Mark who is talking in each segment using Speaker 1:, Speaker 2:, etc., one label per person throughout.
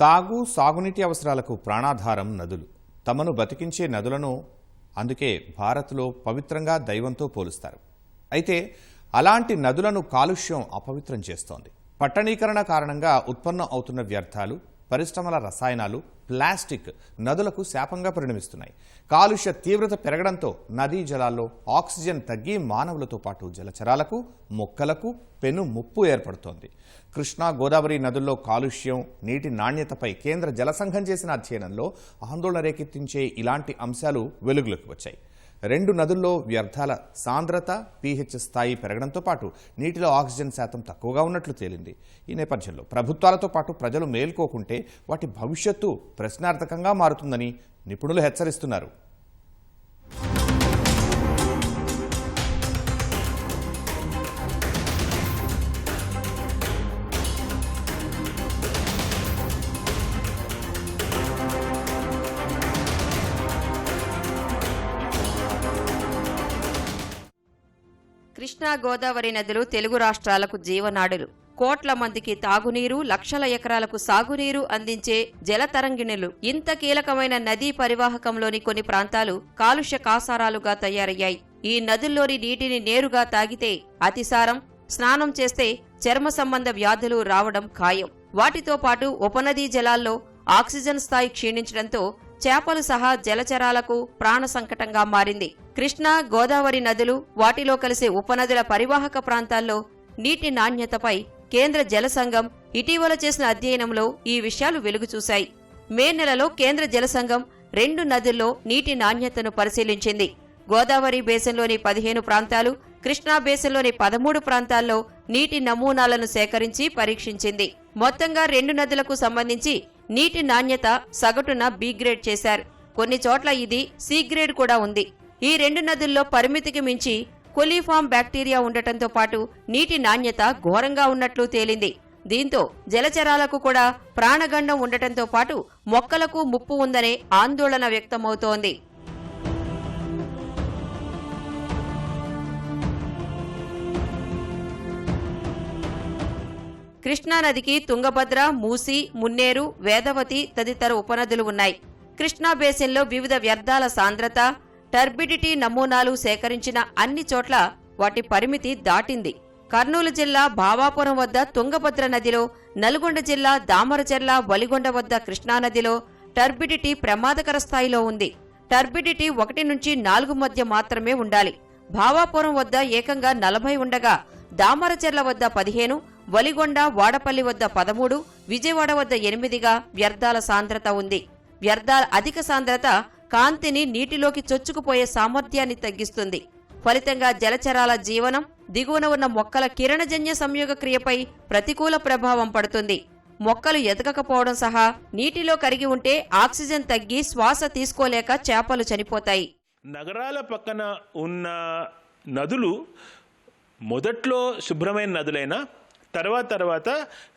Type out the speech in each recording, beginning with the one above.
Speaker 1: తాగు సాగునీటి అవసరాలకు ప్రాణాధారం నదులు. తమను బతికించే నదులను అందుకే భారత్లో పవిత్రంగా దైవంతో పోలుస్తారు. అయితే అలాంటి నదులను కాలుష్యం అపవిత్రం చేస్తోంది. పట్టణీకరణ కారణంగా ఉత్పన్నం అవుతున్న వ్యర్థాలు పరిశ్రమల రసాయనాలు ప్లాస్టిక్ నదులకు శాపంగా పరిణమిస్తున్నాయి. కాలుష్య తీవ్రత పెరగడంతో నదీ జలాల్లో ఆక్సిజన్ తగ్గి మానవులతో పాటు జలచరాలకు మొక్కలకు పెను ముప్పు ఏర్పడుతోంది. కృష్ణా గోదావరి నదుల్లో కాలుష్యం నీటి నాణ్యతపై కేంద్ర జలసంఘం చేసిన అధ్యయనంలో ఆందోళన రేకెత్తించే ఇలాంటి అంశాలు వెలుగులోకి వచ్చాయి. రెండు నదుల్లో వ్యర్థాల సాంద్రత పీహెచ్ స్థాయి పెరగడంతో పాటు నీటిలో ఆక్సిజన్ శాతం తక్కువగా ఉన్నట్లు తేలింది. ఈ నేపథ్యంలో ప్రభుత్వాలతో పాటు ప్రజలు మేల్కోకుంటే వాటి భవిష్యత్తు ప్రశ్నార్థకంగా మారుతుందని నిపుణులు హెచ్చరిస్తున్నారు.
Speaker 2: కృష్ణా గోదావరి నదులు తెలుగు రాష్ట్రాలకు జీవనాడులు. కోట్ల మందికి తాగునీరు లక్షల ఎకరాలకు సాగునీరు అందించే జలతరంగిణులు. ఇంత కీలకమైన నదీ పరివాహకంలోని కొన్ని ప్రాంతాలు కాలుష్య కాసారాలుగా తయారయ్యాయి. ఈ నదుల్లోని నీటిని నేరుగా తాగితే అతిసారం స్నానం చేస్తే చర్మ సంబంధ వ్యాధులు రావడం ఖాయం. వాటితో పాటు ఉపనదీ జలాల్లో ఆక్సిజన్ స్థాయి క్షీణించడంతో చేపలు సహా జలచరాలకు ప్రాణ సంకటంగా మారింది. కృష్ణా గోదావరి నదులు వాటిలో కలిసే ఉపనదుల పరివాహక ప్రాంతాల్లో నీటి నాణ్యతపై కేంద్ర జల సంఘం ఇటీవల చేసిన అధ్యయనంలో ఈ విషయాలు వెలుగు చూశాయి. మే నెలలో కేంద్ర జల సంఘం రెండు నదుల్లో నీటి నాణ్యతను పరిశీలించింది. గోదావరి బేసిన్లోని పదిహేను ప్రాంతాలు కృష్ణా బేసిన్లోని పదమూడు ప్రాంతాల్లో నీటి నమూనాలను సేకరించి పరీక్షించింది. మొత్తంగా రెండు నదులకు సంబంధించి నీటి నాణ్యత సగటున బి గ్రేడ్ చేశారు. కొన్ని చోట్ల ఇది సి గ్రేడ్ కూడా ఉంది. ఈ రెండు నదుల్లో పరిమితికి మించి కొలీఫామ్ బ్యాక్టీరియా ఉండటంతో పాటు నీటి నాణ్యత ఘోరంగా ఉన్నట్లు తేలింది. దీంతో జలచరాలకు కూడా ప్రాణగండం ఉండటంతో పాటు మొక్కలకు ముప్పు ఉందనే ఆందోళన వ్యక్తమవుతోంది. కృష్ణానదికి తుంగభద్ర మూసి మున్నేరు వేదవతి తదితర ఉపనదులు ఉన్నాయి. కృష్ణా బేసిన్లో వివిధ వ్యర్థాల సాంద్రత టర్బిడిటీ నమూనాలు సేకరించిన అన్ని చోట్ల వాటి పరిమితి దాటింది. కర్నూలు జిల్లా భావాపురం వద్ద తుంగభద్ర నదిలో నల్గొండ జిల్లా దామరచెర్ల వలిగొండ వద్ద కృష్ణానదిలో టర్బిడిటీ ప్రమాదకర స్థాయిలో ఉంది. టర్బిడిటీ ఒకటి నుంచి నాలుగు మధ్య మాత్రమే ఉండాలి. భావాపురం వద్ద ఏకంగా నలభై ఉండగా దామరచెర్ల వద్ద పదిహేను వలిగొండ వాడపల్లి వద్ద పదమూడు విజయవాడ వద్ద ఎనిమిదిగా వ్యర్థాల సాంద్రత ఉంది. వ్యర్థాల అధిక సాంద్రత కాంతిని నీటిలోకి చొచ్చుకుపోయే సామర్థ్యాన్ని తగ్గిస్తుంది. ఫలితంగా జలచరాల జీవనం దిగువన ఉన్న మొక్కల కిరణజన్య సంయోగ క్రియపై ప్రతికూల ప్రభావం పడుతుంది. మొక్కలు ఎదగకపోవడం సహా నీటిలో కరిగి ఉంటే ఆక్సిజన్ తగ్గి శ్వాస తీసుకోలేక చేపలు చనిపోతాయి.
Speaker 3: నగరాల పక్కన ఉన్న నదులు మొదట్లో శుభ్రమైన నదులైనా తర్వాత తర్వాత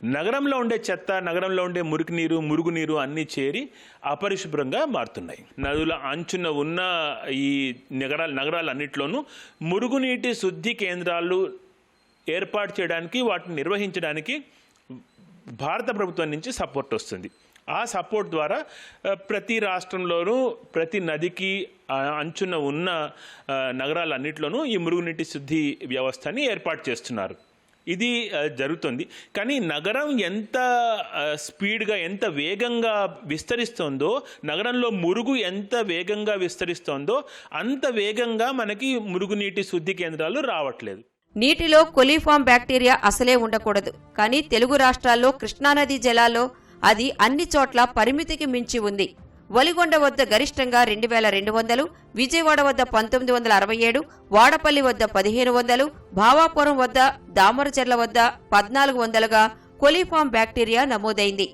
Speaker 3: నగరంలో ఉండే చెత్త నగరంలో ఉండే మురికి నీరు మురుగునీరు అన్నీ చేరి అపరిశుభ్రంగా మారుతున్నాయి. నదుల అంచున ఉన్న ఈ నగరాల నగరాలన్నింటిలోనూ మురుగునీటి శుద్ధి కేంద్రాలు ఏర్పాటు చేయడానికి వాటిని నిర్వహించడానికి భారత ప్రభుత్వం నుంచి సపోర్ట్ వస్తుంది. ఆ సపోర్ట్ ద్వారా ప్రతి రాష్ట్రంలోనూ ప్రతి నదికి అంచున ఉన్న నగరాలన్నింటిలోనూ ఈ మురుగునీటి శుద్ధి వ్యవస్థని ఏర్పాటు చేస్తున్నారు. ఇది జరుగుతుంది. కానీ నగరం ఎంత స్పీడ్గా ఎంత వేగంగా విస్తరిస్తుందో నగరంలో మురుగు ఎంత వేగంగా విస్తరిస్తోందో అంత వేగంగా మనకి మురుగునీటి శుద్ధి కేంద్రాలు రావట్లేదు.
Speaker 2: నీటిలో కొలీఫామ్ బ్యాక్టీరియా అసలే ఉండకూడదు. కానీ తెలుగు రాష్ట్రాల్లో కృష్ణానదీ జలాల్లో అది అన్ని చోట్ల పరిమితికి మించి ఉంది. వలిగొండ వద్ద గరిష్టంగా రెండు వేల రెండు వందలు విజయవాడ వద్ద పంతొమ్మిది వందల అరవై ఏడు వాడపల్లి వద్ద పదిహేను వందలు భావాపురం వద్ద దామరచెర్ల వద్ద పద్నాలుగు వందలుగా కొలీఫామ్ బ్యాక్టీరియా నమోదైంది.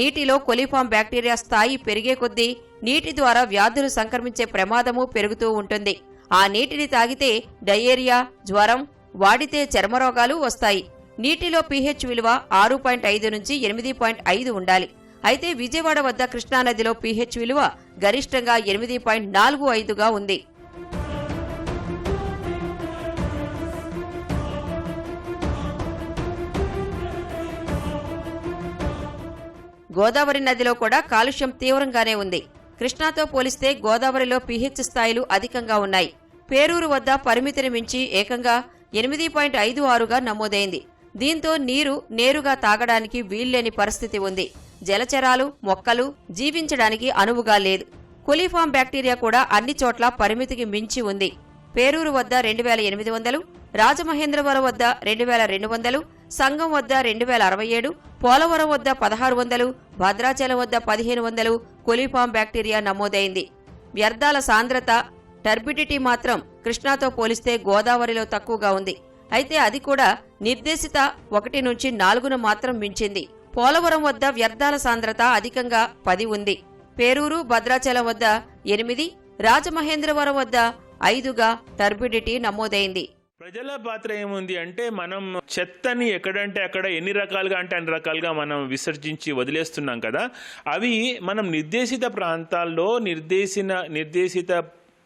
Speaker 2: నీటిలో కొలీఫామ్ బ్యాక్టీరియా స్థాయి పెరిగే కొద్దీ నీటి ద్వారా వ్యాధులు సంక్రమించే ప్రమాదము పెరుగుతూ ఉంటుంది. ఆ నీటిని తాగితే డయేరియా జ్వరం వాడితే చర్మరోగాలు వస్తాయి. నీటిలో పీహెచ్ విలువ ఆరు పాయింట్ ఐదు నుంచి ఎనిమిది పాయింట్ ఐదు ఉండాలి. అయితే విజయవాడ వద్ద కృష్ణానదిలో పీహెచ్ విలువ గరిష్టంగా ఎనిమిది పాయింట్ నాలుగు ఐదుగా ఉంది. గోదావరి నదిలో కూడా కాలుష్యం తీవ్రంగానే ఉంది. కృష్ణాతో పోలిస్తే గోదావరిలో పీహెచ్ స్థాయిలు అధికంగా ఉన్నాయి. పేరూరు వద్ద పరిమితిని మించి ఏకంగా ఎనిమిది పాయింట్ ఐదు ఆరుగా నమోదైంది. దీంతో నీరు నేరుగా తాగడానికి వీల్లేని పరిస్థితి ఉంది. జలచరాలు మొక్కలు జీవించడానికి అనువుగా లేదు. కులీఫామ్ బ్యాక్టీరియా కూడా అన్ని చోట్ల పరిమితికి మించి ఉంది. పేరూరు వద్ద రెండు వేల ఎనిమిది వందలు రాజమహేంద్రవరం వద్ద రెండు వేల రెండు వందలు సంఘం వద్ద రెండు వేల అరవై ఏడు పోలవరం వద్ద పదహారు వందలు భద్రాచలం వద్ద పదిహేను వందలు కొలిఫామ్ బ్యాక్టీరియా నమోదైంది. వ్యర్థాల సాంద్రత టర్బిడిటీ మాత్రం కృష్ణాతో పోలిస్తే గోదావరిలో తక్కువగా ఉంది. అయితే అది కూడా నిర్దేశిత ఒకటి నుంచి నాలుగును మాత్రం మించింది. పోలవరం వద్ద వ్యర్థాల సాంద్రత అధికంగా పది ఉంది. పేరూరు భద్రాచలం వద్ద ఎనిమిది రాజమహేంద్రవరం వద్ద ఐదుగా టర్బిడిటీ నమోదైంది.
Speaker 3: ప్రజల పాత్ర ఏముంది అంటే మనం చెత్తని ఎక్కడంటే అక్కడ ఎన్ని రకాలుగా అంటే అన్ని రకాలుగా మనం విసర్జించి వదిలేస్తున్నాం కదా. అవి మనం నిర్దేశిత ప్రాంతాల్లో నిర్దేశిన నిర్దేశిత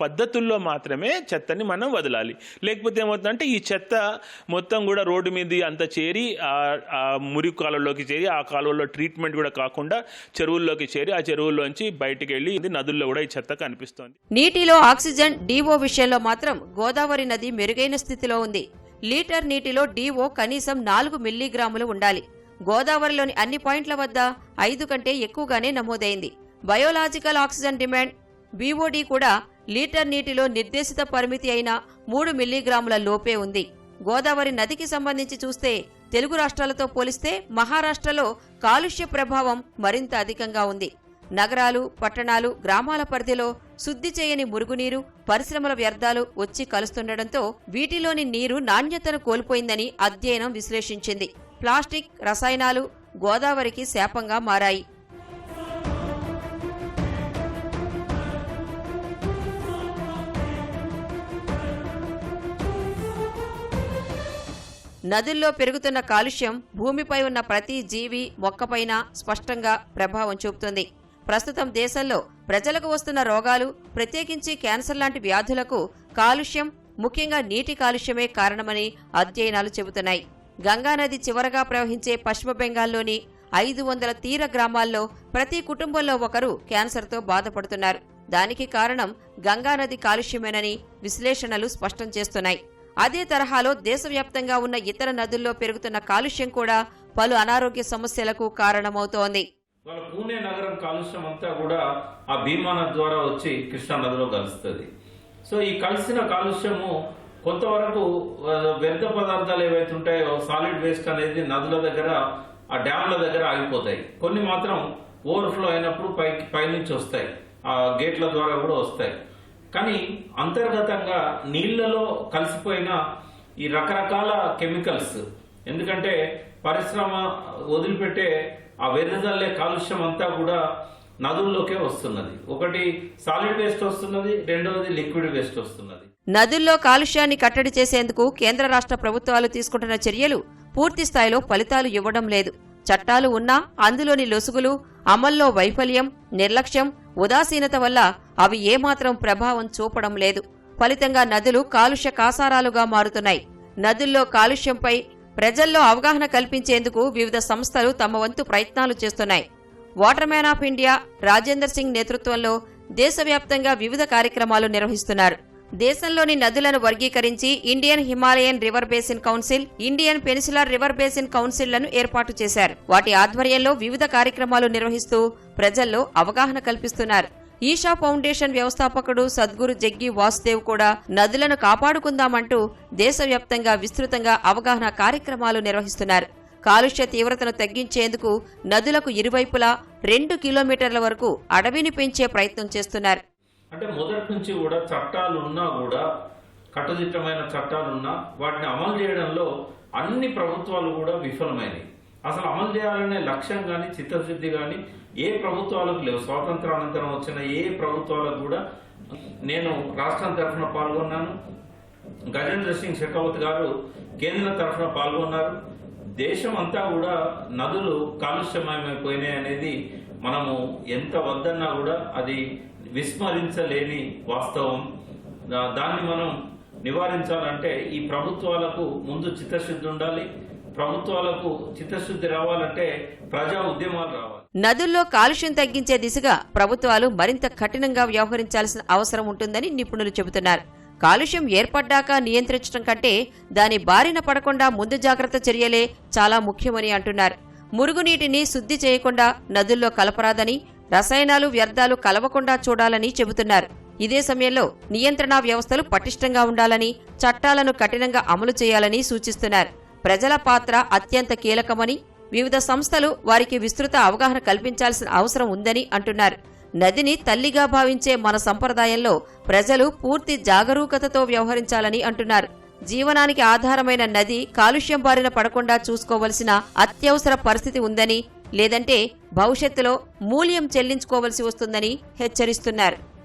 Speaker 3: పద్ధతుల్లో మాత్రమే చెత్తని మనం వదలాలి. లేకపోతే ఏమవుతుందంటే ఈ చెత్త మొత్తం కూడా రోడ్డు మీద అంత చేరి ఆ- మురి మురికి కాలువలోకి చేరి ఆ కాలువలో ట్రీట్మెంట్ కూడా కాకుండా చెరువుల్లోకి చేరి ఆ చెరువుల్లోంచి బయటికి వెళ్ళి ఇది నదుల్లో కూడా ఈ చెత్త కనిపిస్తోంది.
Speaker 2: నీటిలో ఆక్సిజన్ డీఓ విషయంలో మాత్రం గోదావరి నది మెరుగైన స్థితిలో ఉంది. లీటర్ నీటిలో డివో కనీసం నాలుగు మిల్లీగ్రాములు ఉండాలి. గోదావరిలోని అన్ని పాయింట్ల వద్ద ఐదు కంటే ఎక్కువగానే నమోదైంది. బయోలాజికల్ ఆక్సిజన్ డిమాండ్ బీఓడి కూడా లీటర్ నీటిలో నిర్దేశిత పరిమితి అయిన మూడు మిల్లీగ్రాముల లోపే ఉంది. గోదావరి నదికి సంబంధించి చూస్తే తెలుగు రాష్ట్రాలతో పోలిస్తే మహారాష్ట్రలో కాలుష్య ప్రభావం మరింత అధికంగా ఉంది. నగరాలు పట్టణాలు గ్రామాల పరిధిలో శుద్ధి చేయని మురుగునీరు పరిశ్రమల వ్యర్థాలు వచ్చి కలుస్తుండటంతో వీటిలోని నీరు నాణ్యతను కోల్పోయిందని అధ్యయనం విశ్లేషించింది. ప్లాస్టిక్ రసాయనాలు గోదావరికి శాపంగా మారాయి. నదుల్లో పెరుగుతున్న కాలుష్యం భూమిపై ఉన్న ప్రతి జీవి మొక్కపైన స్పష్టంగా ప్రభావం చూపుతుంది. ప్రస్తుతం దేశంలో ప్రజలకు వస్తున్న రోగాలు ప్రత్యేకించి క్యాన్సర్ లాంటి వ్యాధులకు కాలుష్యం ముఖ్యంగా నీటి కాలుష్యమే కారణమని అధ్యయనాలు చెబుతున్నాయి. గంగానది చివరగా ప్రవహించే పశ్చిమ బెంగాల్లోని ఐదు వందల తీర గ్రామాల్లో ప్రతి కుటుంబంలో ఒకరు క్యాన్సర్తో బాధపడుతున్నారు. దానికి కారణం గంగానది కాలుష్యమేనని విశ్లేషణలు స్పష్టం చేస్తున్నాయి. అదే తరహాలో దేశవ్యాప్తంగా ఉన్న ఇతర నదుల్లో పెరుగుతున్న కాలుష్యం కూడా పలు అనారోగ్య సమస్యలకు కారణమవుతోంది.
Speaker 4: వాళ్ళ పూణే నగరం కాలుష్యం అంతా కూడా ఆ భీమా నది ద్వారా వచ్చి కృష్ణా నదిలో కలుస్తుంది. సో ఈ కలిసిన కాలుష్యము కొంతవరకు వ్యర్థ పదార్థాలు ఏవైతే ఉంటాయో సాలిడ్ వేస్ట్ అనేది నదుల దగ్గర ఆ డ్యామ్ల దగ్గర ఆగిపోతాయి. కొన్ని మాత్రం ఓవర్ఫ్లో అయినప్పుడు పైకి పైనుంచి వస్తాయి. ఆ గేట్ల ద్వారా కూడా వస్తాయి. కానీ అంతర్గతంగా నీళ్ళలో కలిసిపోయిన ఈ రకరకాల కెమికల్స్ ఎందుకంటే పరిశ్రమ వదిలిపెట్టే ఆ వెదజల్లే కాలుష్యం అంతా కూడా నదుల్లోకే వస్తున్నది. ఒకటి సాలిడ్ వేస్ట్ వస్తున్నది రెండవది లిక్విడ్ వేస్ట్ వస్తున్నది.
Speaker 2: నదుల్లో కాలుష్యాన్ని కట్టడి చేసేందుకు కేంద్ర రాష్ట్ర ప్రభుత్వాలు తీసుకుంటున్న చర్యలు పూర్తి స్థాయిలో ఫలితాలు ఇవ్వడం లేదు. చట్టాలు ఉన్నా అందులోని లొసుగులు అమల్లో వైఫల్యం నిర్లక్ష్యం ఉదాసీనత వల్ల అవి ఏమాత్రం ప్రభావం చూపడం లేదు. ఫలితంగా నదులు కాలుష్య కాసారాలుగా మారుతున్నాయి. నదుల్లో కాలుష్యంపై ప్రజల్లో అవగాహన కల్పించేందుకు వివిధ సంస్థలు తమ వంతు ప్రయత్నాలు చేస్తున్నాయి. Water man of India Rajender Singh నేతృత్వంలో దేశవ్యాప్తంగా వివిధ కార్యక్రమాలు నిర్వహిస్తున్నారు. దేశంలోని నదులను వర్గీకరించి Indian Himalayan river basin council Indian peninsular river basin కౌన్సిల్లను ఏర్పాటు చేశారు. వాటి ఆధ్వర్యంలో వివిధ కార్యక్రమాలు నిర్వహిస్తూ ప్రజల్లో అవగాహన కల్పిస్తున్నారు. ఈషా ఫౌండేషన్ వ్యవస్థాపకుడు సద్గురు జగ్గి వాసుదేవ్ కూడా నదులను కాపాడుకుందామంటూ దేశవ్యాప్తంగా విస్తృతంగా అవగాహన కార్యక్రమాలు నిర్వహిస్తున్నారు. కాలుష్య తీవ్రతను తగ్గించేందుకు నదులకు ఇరువైపులా రెండు కిలోమీటర్ల వరకు అడవిని పెంచే ప్రయత్నం చేస్తున్నారు.
Speaker 4: అంటే మొదటి నుంచి కూడా చట్టాలు ఉన్నా కూడా కట్టుదిట్టమైన చట్టాలు ఉన్నా వాటిని అమలు చేయడంలో అన్ని ప్రభుత్వాలు కూడా విఫలమైనవి అసలు అమలు చేయాలనే లక్ష్యం కానీ చిత్తశుద్ధి కానీ ఏ ప్రభుత్వాలకు లేవు. స్వాతంత్రానంతరం వచ్చిన ఏ ప్రభుత్వాలకు కూడా నేను రాష్ట్రం తరఫున పాల్గొన్నాను. గజేంద్ర సింగ్ షెకావత్ గారు కేంద్రం తరఫున పాల్గొన్నారు. దేశం అంతా కూడా నదులు కాలుష్యమయమైపోయినాయి అనేది మనము ఎంత వద్దన్నా కూడా అది విస్మరించలేని వాస్తవం. దాన్ని మనం నివారించాలంటే ఈ ప్రభుత్వాలకు ముందు చిత్తశుద్ధి ఉండాలి. ప్రభుత్వాలకు చిత్తశుద్ధి రావాలంటే ప్రజా ఉద్యమాలు రావాలి.
Speaker 2: నదుల్లో కాలుష్యం తగ్గించే దిశగా ప్రభుత్వాలు మరింత కఠినంగా వ్యవహరించాల్సిన అవసరం ఉంటుందని నిపుణులు చెబుతున్నారు. కాలుష్యం ఏర్పడ్డాక నియంత్రించడం కంటే దాని బారిన పడకుండా ముందు జాగ్రత్త చర్యలే చాలా ముఖ్యమని అంటున్నారు. మురుగునీటిని శుద్ధి చేయకుండా నదుల్లో కలపరాదని రసాయనాలు వ్యర్థాలు కలవకుండా చూడాలని చెబుతున్నారు. ఇదే సమయంలో నియంత్రణ వ్యవస్థలు పటిష్టంగా ఉండాలని చట్టాలను కఠినంగా అమలు చేయాలని సూచిస్తున్నారు. ప్రజల పాత్ర అత్యంత కీలకమని వివిధ సంస్థలు వారికి విస్తృత అవగాహన కల్పించాల్సిన అవసరం ఉందని అంటున్నారు. నదిని తల్లిగా భావించే మన సంప్రదాయంలో ప్రజలు పూర్తి జాగరూకతతో వ్యవహరించాలని అంటున్నారు. జీవనానికి ఆధారమైన నది కాలుష్యం బారిన పడకుండా చూసుకోవలసిన అత్యవసర పరిస్థితి ఉందని లేదంటే భవిష్యత్తులో మూల్యం చెల్లించుకోవలసి వస్తుందని హెచ్చరిస్తున్నారు.